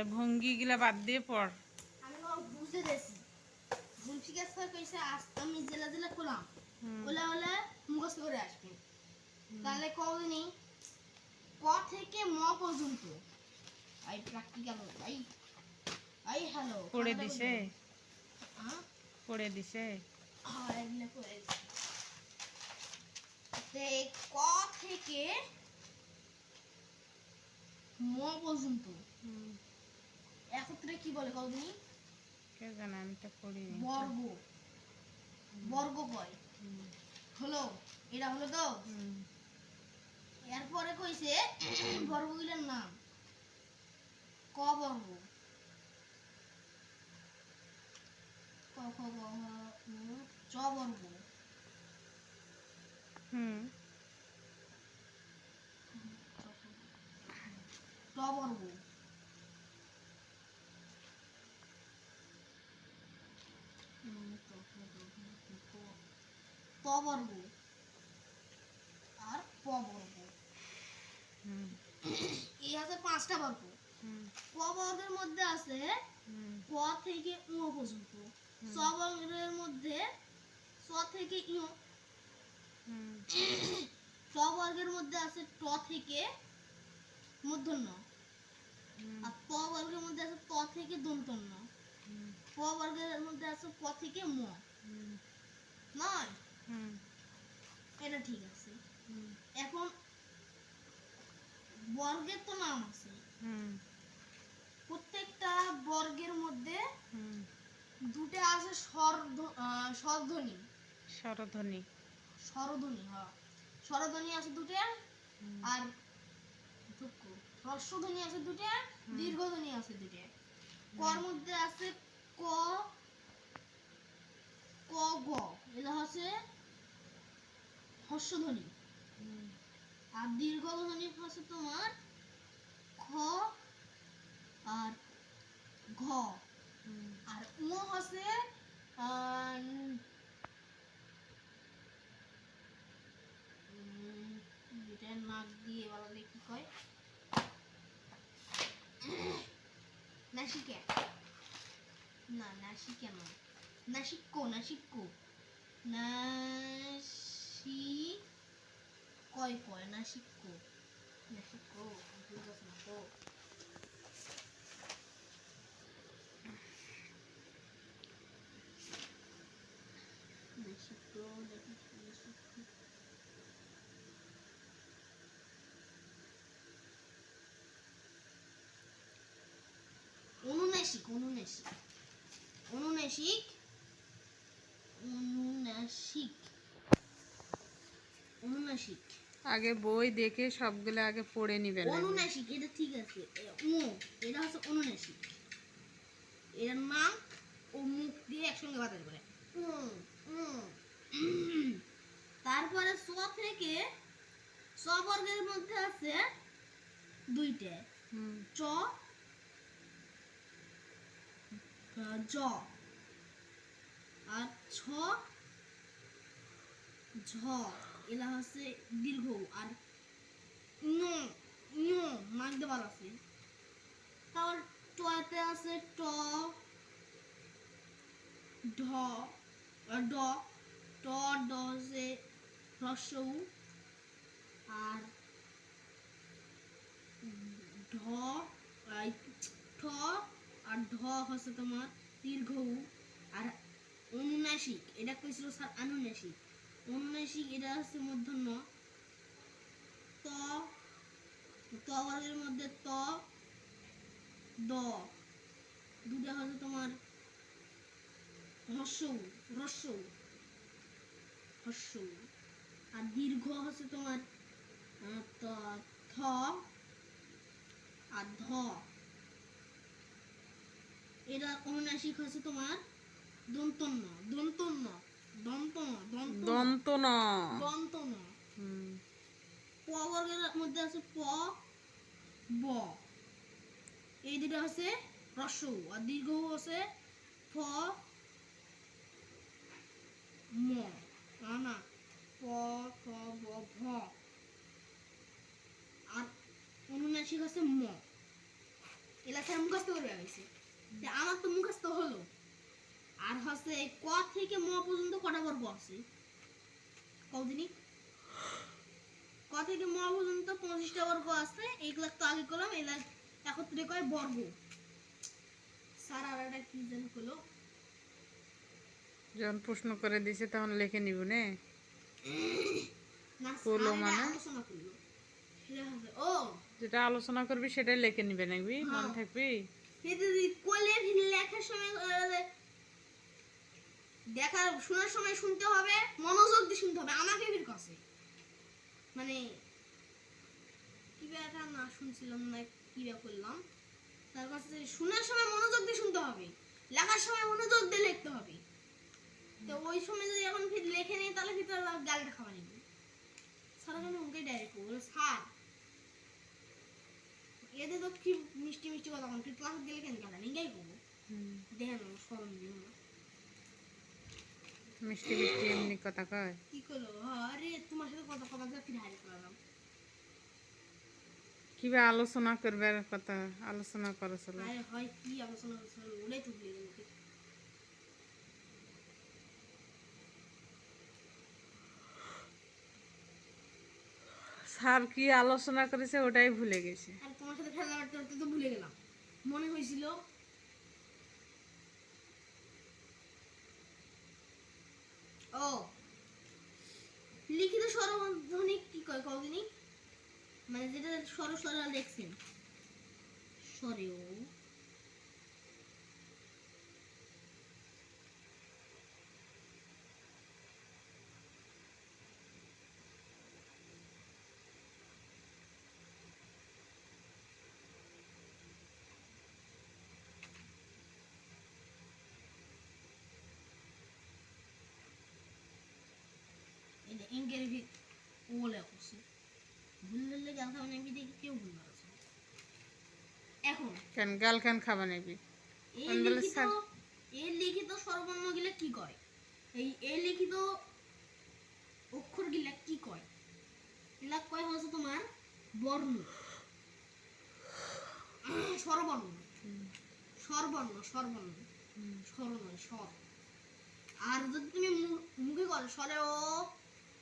তাহলে ভঙ্গিগুলা বাদ দিয়ে পড়। আমি বুঝে স্যার কইছে আমি জেলা জেলা করলাম ওলা ওলা মুখস্থ করে আসবেন তাহলে কদিনই ক থেকে ম পর্যন্ত? আই প্র্যাকটিক্যাল আই আই হ্যালো পড়ে দিছে। হ্যাঁ পড়ে দিছে। এগুলো করে দিছে। ক থেকে ম পর্যন্ত? একত্রে কি বলে কদিনই কে জানে আমি তো পড়িনি। বর্গ। বর্গ কয়? হলো? এটা হলো তো? এরপরে কইছে বর্গগুলোর নাম। ক বর্গ? ক খ গ চ বর্গ। হুম। ট বর্গ উম, ট, ঠ, ড, ঢ, ঢ, ক। ত বর্গ আর প এই আছে পাঁচটা বর্গ হুম, ক বর্গের মধ্যে আছে ক থেকে উ পর্যন্ত। চ বর্গের মধ্যে চ থেকে ইউ বর্গের মধ্যে আছে ট থেকে মূর্ধন্য আর ত বর্গের মধ্যে আছে ত থেকে দন্তন্য। প বর্গের মধ্যে আছে প থেকে ম। নয়? এটা ঠিক আছে। এখন বর্গের তো নাম আছে। প্রত্যেকটা বর্গের মধ্যে। দুটো আছে স্বরধ্বনি। স্বরধ্বনি। স্বরধ্বনি হ্যাঁ। স্বরধ্বনি আছে দুটো আর হ্রস্বধ্বনি আছে দুটো দীর্ঘধ্বনি আছে দুটো। কর মধ্যে আছে ক ক গ। এটা হচ্ছে হর্ষধ্বনি। হুম, আর দীর্ঘধ্বনি হচ্ছে তোমার খ আর ঘ। আর উ হচ্ছে নাক দিয়ে বলা কি কয়? নাসিকা। না নাসিকা নয়। নাসিক্য নাসিক্য। নাসি কয় কয় নাসিক্য নাসিক্য ভুল বলছি না তো। নাসিক্য নাসিক্য নাসিক্য অনুনাসিক অনুনাসিক অনুনাসিক অনুনাসিক অনুনাসিক আগে বই দেখে সবগুলো আগে পড়ে নিবেন অনুনাসিক এটা ঠিক আছে। উ এটা হচ্ছে অনুনাসিক। এর নাম ও মুখ দিয়ে একসঙ্গে বাতাস করে। তারপরে স থেকে স বর্গের মধ্যে আছে দুইটা। হুম, চ জ। আর ছ ঝ। এলা হচ্ছে দীর্ঘ আর ন আছে তারপর আছে ট, ঢ ড, ট, ড আর ঢ ঠ, আর ঢ হচ্ছে তোমার দীর্ঘ, আর অনুনাসিক, এটা কইছিল স্যার অনুনাসিক এটা হচ্ছে মূর্ধন্য মধ্যে ত দুটা হচ্ছে তোমার হর্ষ উ। আর দীর্ঘ হচ্ছে তোমার থ, আর ধ। এটা অনুনাসিক হচ্ছে তোমার দন্তন্য দন্তন্য। দন্ত দন্ত ন প বর্গের মধ্যে আছে প ব। এই দুটো হ্রস্ব আর দীর্ঘ হচ্ছে ফ ম। না না। প ফ ব ভ আর অনুনাসিক হচ্ছে ম। এলা স্যার মুখস্থ করে গেছে আমার তো মুখস্থ হলো। আর হচ্ছে ক থেকে ম পর্যন্ত কটা বর্গ আছে কদিনই ক থেকে ম পর্যন্ত পঁচিশটা বর্গ আছে এইগুলা তো আগে করলাম এগুলা একত্রে কয় বর্গ স্যার আর একটা কি যেন হলো যখন প্রশ্ন করে দিছে তখন লিখে নিব নে। করল মানে? ও। যেটা আলোচনা করবি সেটাই লিখে নিবে নাকি? মনে হ্যাঁ। থাকবি কিন্তু কোলে লেখার সময় আহ, দেখা শোনার সময় শুনতে হবে মনোযোগ দিয়ে শুনতে হবে আমাকে ফির কষে মানে কি ব্যাটা না শুনছিলাম না কি ব্যাপার করলাম। তার কাছে শোনার সময় মনোযোগ দিয়ে শুনতে হবে লেখার সময় মনোযোগ দিয়ে লিখতে হবে। তো ওই সময় যদি এখন ফির লেখে নেই তাহলে ফির তার গালটা খাওয়া নিবি সারা কেন ওকে ডাইরেক্ট বলে স্যার এদের তো কি মিষ্টি মিষ্টি কথা তুই ক্লাসে গেলে কেন কেন নিঙ্গাই করব। দেখেন সরম দিন না। মিষ্টি মিষ্টি এমনি কথা কয়। কি করল? আরে তোমার সাথে কথা কথা যা ফিরে হারিয়ে করলাম কিবা আলোচনা করবার কথা? আলোচনা করেছিল আরে হয় কি আলোচনা করছিল ওটাই তো ভুলে গেল স্যার কি আলোচনা করেছে ওটাই ভুলে গেছে। আর তোমার সাথে খেলা করতে করতে তো ভুলে গেলাম। মনে হয়েছিল ও। লিখিত স্বরধ্বনি কি কয় কদিনই মানে যেটা স্বর স্বরা দেখছেন স্বরেও খাওয়া নেবি দেখি কেউ ভুল এখন কেন গাল কেন খাবা নেবি এই লিখিত স্যার? এই লিখিত সর্বর্ণ গিলা কি কয় এই এই লিখিত অক্ষর গিলা কি কয় কয় হচ্ছে তোমার বর্ণ স্বরবর্ণ স্বরবর্ণ স্বরবর্ণ স্বর আর যদি তুমি মুখে করো স্বরে ও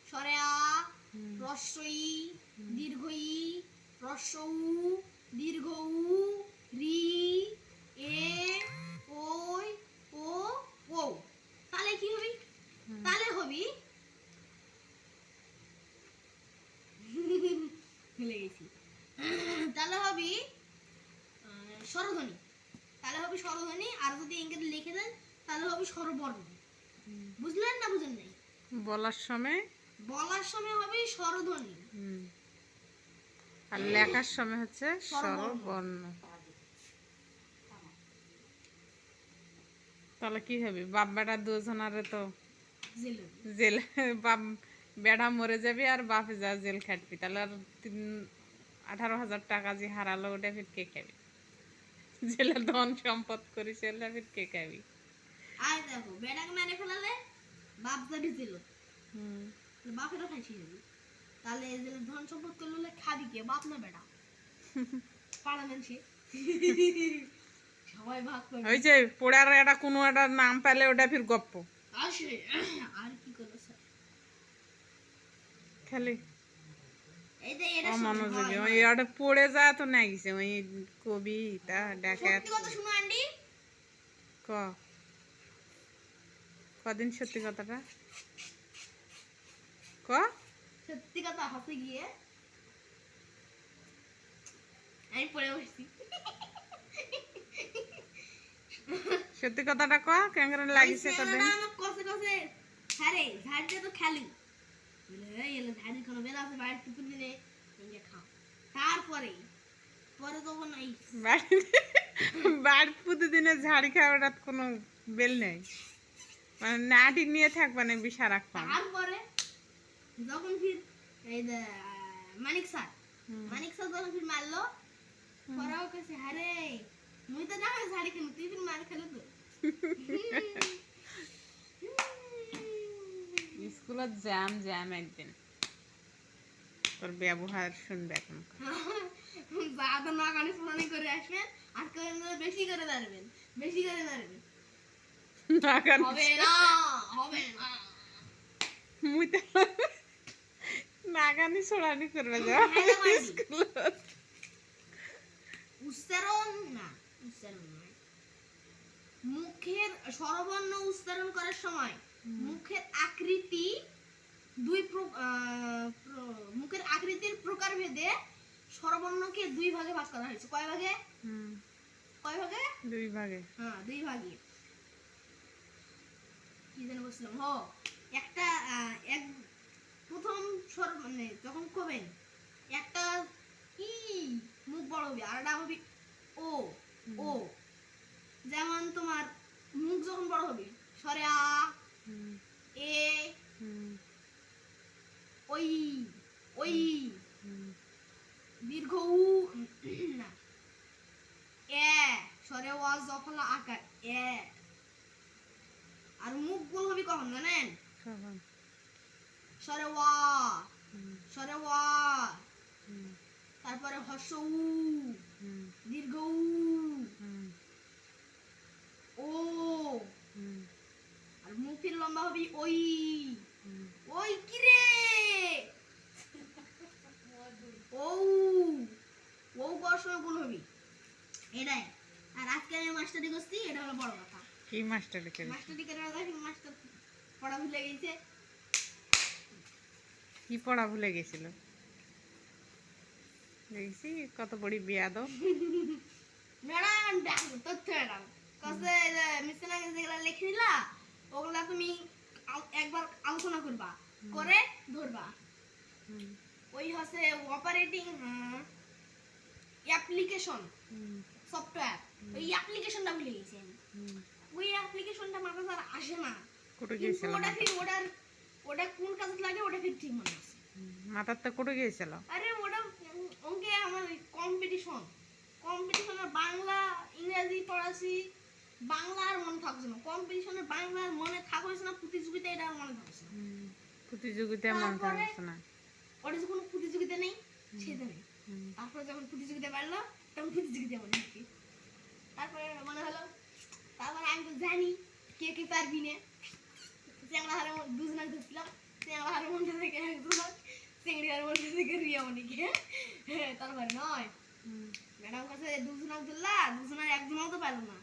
স্বরে আ রস্বই দীর্ঘ ই রস্ব দীর্ঘ উ রি এ ওই ও ও। তাহলে কি হবি। তাহলে হবি ভুলে গেছি। তাহলে হবি স্বরধ্বনি। তাহলে হবে স্বরধ্বনি। আর যদি ইংরেজি লিখে দেন তাহলে হবে স্বরবর্ণ। বুঝলেন না বুঝলেন নাই? বলার সময় বলার সময় হবে স্বরধ্বনি। আর লেখার সময় হচ্ছে স্বরবর্ণ। তাহলে কি হবে? বাপ বেটা দুজনারে তো জেলে। বাপ বেড়া মরে যাবি আর বাপে যা জেল খাটবি। তাহলে আর তিন আঠারো হাজার টাকা যে হারালো ওটা ফির কে খাবি? জেলে ধন সম্পদ করি ওটা ফির কে খাবি? আর দেখো বেটাকে মেরে ফেলালে বাপ যাবি জেল। হুম। বাপেরও ফাঁসি যাবি তাহলে ধন সম্পদ করলে খাবি কে? বাপ না বেটা? পাড়া মানুষে। সবাই ভাগ করে। ওই যে পোড়ার একটা কোনো একটা নাম পেলে ওটা ফির গপ্প। আসে আর কি করল স্যার? খালি। এই যে এটা অমনোযোগী। ওই ওটা পড়ে যায় তো না গেছে ওই কবিতা ডাকাত। ক? কদিন সত্যি কথাটা? ক সত্যি কথা হাতে গিয়ে। আমি পড়ে বসছি। সত্যি কথাটা ক কেমন লাগিছে কদিন কষে কষে। হ্যাঁ রে তো খেলি। বলে, এই এলে ঝাড়ি খানো বেলা আছে বাইরে টিফিন খাও। তারপরে পরে তখন এই বাড়িতে বাড়ি প্রতিদিনে ঝাড়ি খাওয়াটা কোনো বেল নেই। মানে নাটি নিয়ে থাকবা না সারাক্ষণ তারপরে যখন ফির এই মানিক স্যার মানিক স্যার যখন ফির মারলো পরেও কেছে হারে মুই তো জামাই শাড়ি কিনো তুই ফির মার খেলো তো। স্কুলত জ্যাম জ্যাম একদিন। তোর ব্যবহার শুনবে এখন। দাদা না কানে শুনানি করে আসবেন আর কেউ বেশি করে দাঁড়াবেন বেশি করে দাঁড়াবেন হবে না হবে না। মুই তো নাগানি সোড়ানি করবে যা। উচ্চারণ না উচ্চারণ নয় মুখের স্বরবর্ণ উচ্চারণ করার সময় মুখের আকৃতি দুই মুখের আকৃতির প্রকারভেদে স্বরবর্ণকে দুই ভাগে ভাগ করা হয়েছে। কয় ভাগে? হুম, কয় ভাগে? দুই ভাগে। হ্যাঁ দুই ভাগে। কি যেন বলছিলাম? হ একটা এক প্রথম স্বর মানে যখন কবেন একটা ই মুখ বড় হবে আর একটা হবে ও ও। যেমন তোমার মুখ যখন বড় হবে স্বরে আ এ ওই ওই। দীর্ঘ উ না। এ স্বরে ওয়া জফলা আকার এ। আর মুখ গোল হবে কখন জানেন। স্বরে ওয়া স্বরে ওয়া তারপরে হর্ষ উ। দীর্ঘ উ। ও। আর মুখের লম্বা হবে ওই। ওই কিরে? ও। ও করার সময় ভুল হবি। এটাই আর আজকে আমি মাস্টারি করছি এটা হলো বড় কথা। কি মাস্টার মাস্টারি দেখি মাস্টার পড়া ভুলে গেছে। কি পড়া ভুলে গেছিল? দেখছি কত বড়ি বিয়াদ ম্যাডাম তথ্য ম্যাডাম। কাছে মিশন আগে যেগুলা লিখে দিলা ওগুলা তুমি একবার আলোচনা করবা করে ধরবা। হুম, ওই হচ্ছে অপারেটিং অ্যাপ্লিকেশন সফটওয়্যার ওই অ্যাপ্লিকেশনটা ভুলে গেছি আমি। ওই অ্যাপ্লিকেশনটা মাথা আসে না। ওটা ওটার ওটা কোন কাজে লাগে ওটা ফির ঠিক মনে আছে? মাথার তো কোটে গিয়েছিল। আরে ওটা অঙ্কে আমার কম্পিটিশন কম্পিটিশনে বাংলা ইংরেজি পড়াছি বাংলা আর মনে থাকছে না। কম্পিটিশনে বাংলা মনে থাকছে না প্রতিযোগিতা এটা মনে থাকছে না। হুম, প্রতিযোগিতায় মন থাকছে না। ওটা যে কোনো প্রতিযোগিতা নেই সেটা নেই তারপরে যখন প্রতিযোগিতা বাড়লো তখন প্রতিযোগিতা মনে তারপরে মনে হলো তারপরে আমি তো জানি কে কে পারবি না। চ্যাংড়া হারের দুজনে ধরছিলাম চ্যাংড়া হারের মধ্যে থেকে একজন চিংড়ি হারের মধ্যে থেকে রিয়ামণিকে হ্যাঁ তারপরে নয়। ম্যাডাম কাছে দুজনাক ধরলা দুজনের একজনও তো পারল না।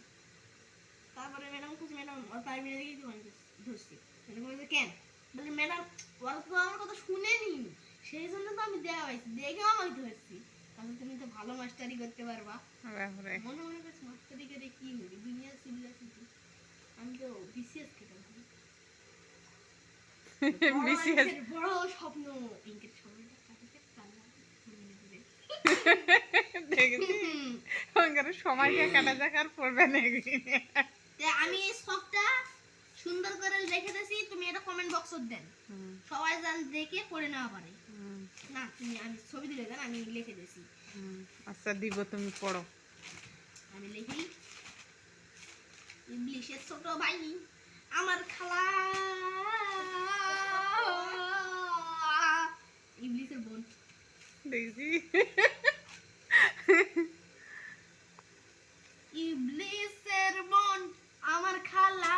তারপরে ম্যাডাম কাছে ম্যাডাম ওর পারবি না দেখি তোমাকে ধরছি। ম্যাডাম বলছে কেন? বলে ম্যাডাম ওরা তো আমার কথা শুনেনি। সেই জন্য তো আমি দেওয়া হয়েছি। দেখেও আমাকে ধরছি। তাহলে তুমি তো ভালো মাস্টারি করতে পারবা। মনে মনে করছি মাস্টারি করে কি হবে দুনিয়া সিরিয়াস আমি তো বিসিএস খেতাম। বড় স্বপ্ন। ইঙ্কের সময়টা কাটাতে পারলাম করে। দেখেছি ওখানে সময়টা কাটা যাক আর পড়বে না আমি এই শখটা সুন্দর করে রেখে দিয়েছি তুমি এটা কমেন্ট বক্সে দেন। সবাই জান দেখে পড়ে নেওয়া পারে। না তুমি আমি ছবি দিলে দেন আমি লিখে দিয়েছি। আচ্ছা দিব তুমি পড়ো। আমি লিখি। ইংলিশের ছোট ভাই আমার খালা। ইংলিশের বোন। দেখছি ইবলিসের বোন আমার খালা।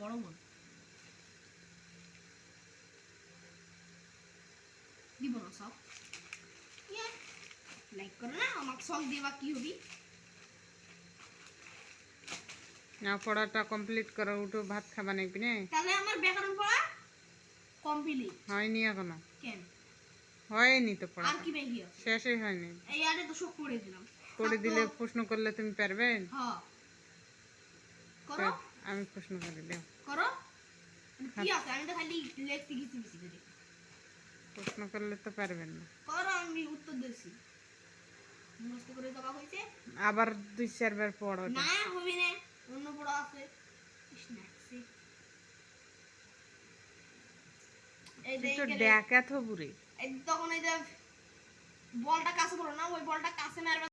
বড় বোন। দিব না সব। লাইক করো না আমাকে সব দেবা কি হবি? না পড়াটা কমপ্লিট করো উঠো ভাত খাবা নাকি না? তাহলে আমার ব্যাকরণ পড়া কমপ্লিট হয়নি এখনও। কেন? হয়নি তো পড়া আর পড়া কি বাকি শেষই হয়নি। এই আরে তো সব করে দিলাম। করে দিলে প্রশ্ন করলে তুমি পারবে? হ্যাঁ করো। আমি প্রশ্ন করে দেব করো। কি আছে? আমি তো খালি লেখতে গেছি বেশি করে। প্রশ্ন করলে তো পারবেন না। করো আমি উত্তর দিচ্ছি মুখস্থ করে দেওয়া হয়েছে। আবার দুই চারবার পড়ো না হবে না। অন্য বড় আছে তুই তো দেখে বুড়ি তখন এই যে বলটা কাছে ধরো না ওই বলটা কাছে মারবে